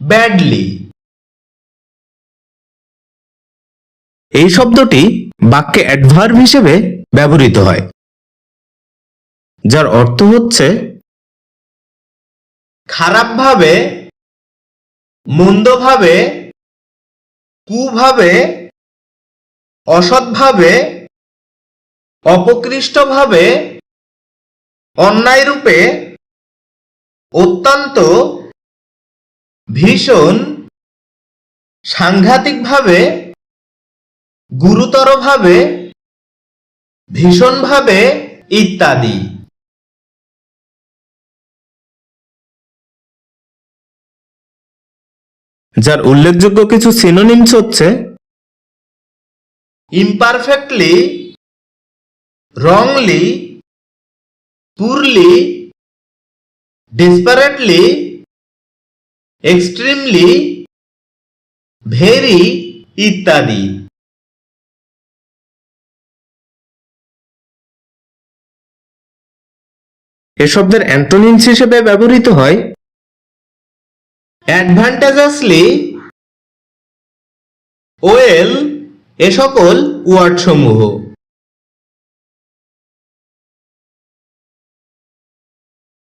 Badly. এই শব্দটি বাক্যে অ্যাডভার্ব হিসেবে ব্যবহৃত হয়, যার অর্থ হচ্ছে খারাপভাবে, মন্দভাবে, কুভাবে, অসৎভাবে, অপকৃষ্টভাবে অন্যায় রূপে অত্যন্ত ভীষণ সাংঘাতিকভাবে গুরুতরভাবে ভীষণভাবে ইত্যাদি। যার উল্লেখযোগ্য কিছু সিনোনিমস হচ্ছে imperfectly, wrongly, poorly, desperately, extremely, very ইত্যাদি। এ শব্দের অ্যান্টোনিমস হিসেবে ব্যবহৃত হয় অ্যাডভান্টেজাসলি ওয়েল এ সকল ওয়ার্ড সমূহ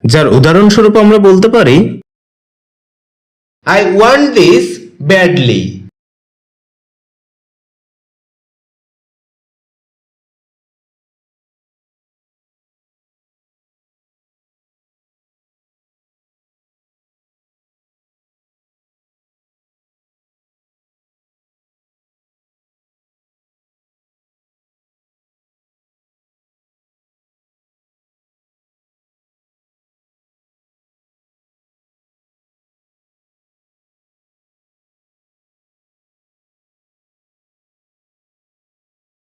যার উদাহরণস্বরূপ আমরা বলতে পারি I want this badly.